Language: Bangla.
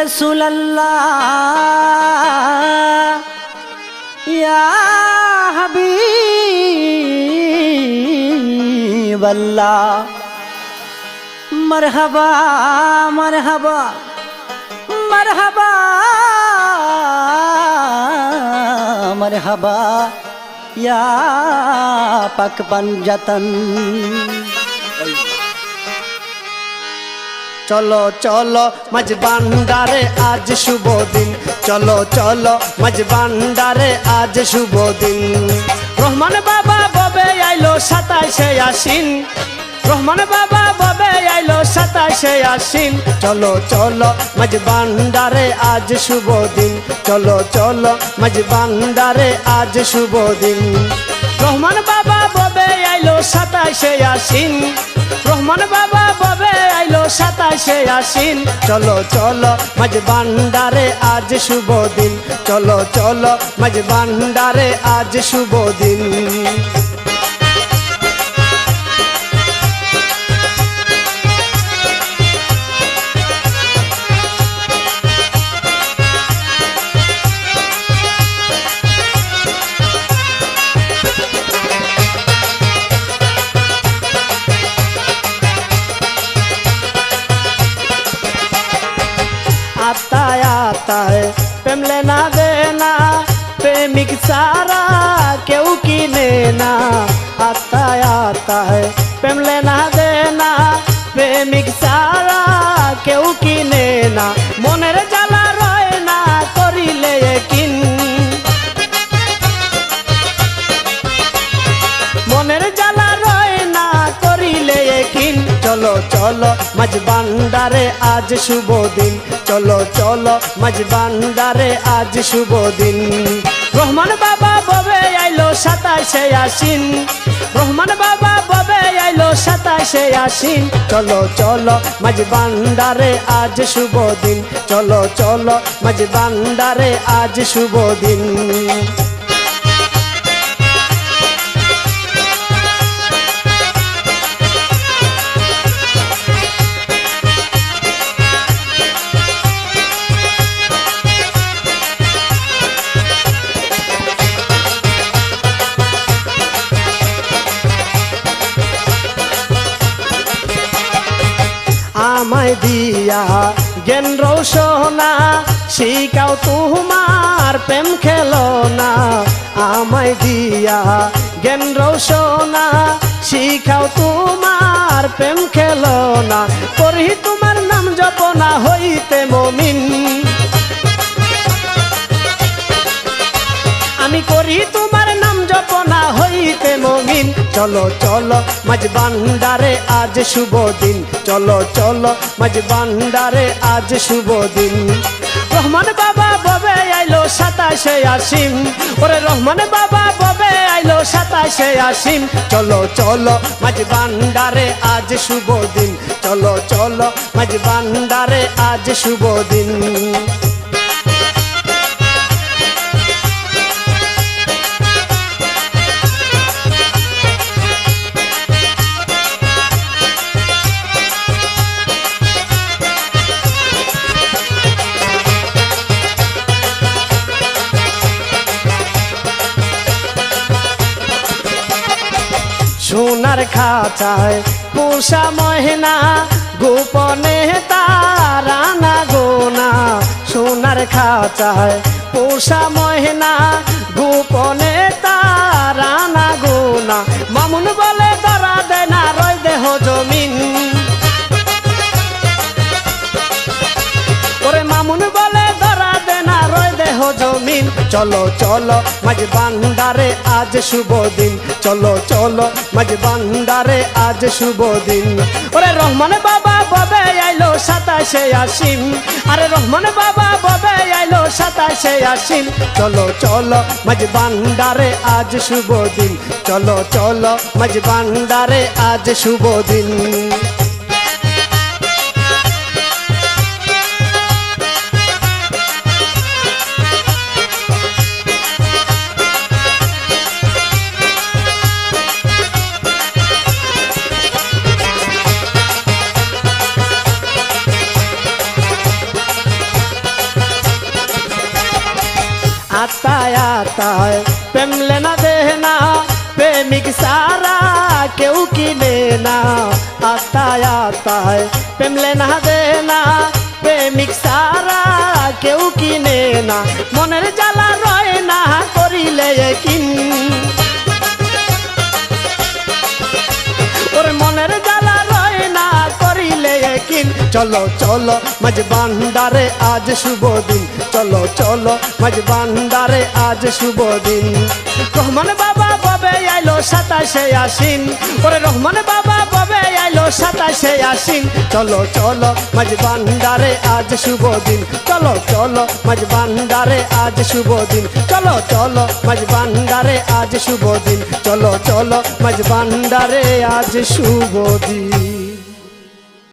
রাসূলুল্লাহ ইয়া হাবিবাল্লাহ মারহাবা মারহাবা মারহাবা মারহাবা ইয়া পাক পাঞ্জাতন। চলো চলো মাঝ বান্ডারে আজ শুভ দিন। চলো চলো মাঝ বান্ডারে আজ শুভ দিন। রহমান বাবা ববে আইলো সাতাইশে আসিন রহমান বাবা ববে আইলো সাতাইশে আসিন চলো চলো মাঝ বান্ডারে আজ শুভ দিন। চলো চলো মাঝ বান্ডারে আজ শুভ দিন। রহমান বাবা ববে আইলো সাতাইশে আসিন রহমান ববে সাতাশে আসিন। চলো চলো, মাঝ বান্ডারে আজ শুভ দিন। চলো চলো, মাঝ বান্ডারে আজ শুভ দিন। आता आता है। प्रेम लेना, देना, प्रेमिक सारा क्यों की लेना आता आता है। प्रेम लेना, देना, प्रेमिक सारा क्यों की लेना চলো চলো মাঝ বান্ডারে আজ শুভ দিন। চলো চলো মাঝ বান্ডারে আজ শুভ দিন। রহমান বাবা ববে আইলো সাতাইশে আসিন রহমান বাবা ববে আইলো সাতাইশে আসিন চলো চলো মাঝ বান্ডারে আজ শুভ দিন। চলো চলো মাঝ বান্ডারে আজ শুভ দিন। আমায় দিয়া। জ্ঞান রৌসনা শিকাও তোমার প্রেম খেলো না আমায় দিয়া। জ্ঞান রৌসনা শিখাও তোমার প্রেম খেলো না করি তোমার নাম জপনা হইতে মমিন। আমি করি তোমার নাম জপনা হইতে মমিন চলো চলো মাঝ বান্ডারে আজ শুভ দিন। চলো চলো মাঝ বান্ডারে আজ শুভ দিন। রহমান বাবা ববে আইলো সাতাশে আসিম ওরে রহমান বাবা ববে আইলো সাতাশে আসিম চলো চলো মাঝ বান্ডারে আজ শুভ দিন। চলো চলো মাঝ বান্ডারে আজ শুভ দিন। সোনার খাঁচায় পোষা মহেনা গোপনে তারা না গোনা সোনার খাঁচায় পোষা মহেনা গোপনে তারা না গোনা মামুন বলে চলো চলো মাঝ বান্ডারে আজ শুভ দিন। চলো চলো মাঝ বান্ডারে আজ শুভ দিন। ওরে রহমান বাবা, ববে আইলো সাতাশে আসিম আরে রহমান বাবা, ববে আইলো সাতাশে আসিম চলো চলো মাঝ বান্ডারে আজ শুভ দিন। চলো চলো মাঝ বান্ডারে আজ শুভ দিন। आता आता है प्रेम लेना देना प्रेमिक सारा केहू की लेना आता आता है प्रेम लेना देना প্রেমিক সারা কেউ কিনে না মনের জ্বালা রয় না করিলে কিন চলো চলো মাঝ বান্ডারে আজ শুভ দিন। চলো চলো মাঝ বান্ডারে আজ শুভ দিন। রহমান বাবা ববে আইলো সাতাশে আসিন ওরে রহমান বাবা ববে আইলো সাতাশে আসিন চলো চলো মাঝ বান্ডারে আজ শুভ দিন। চলো চলো মাঝ বান্ডারে আজ শুভ দিন। চলো চলো মাঝ বান্ডারে আজ শুভ দিন। চলো চলো মাঝ বান্ডারে আজ শুভ দিন।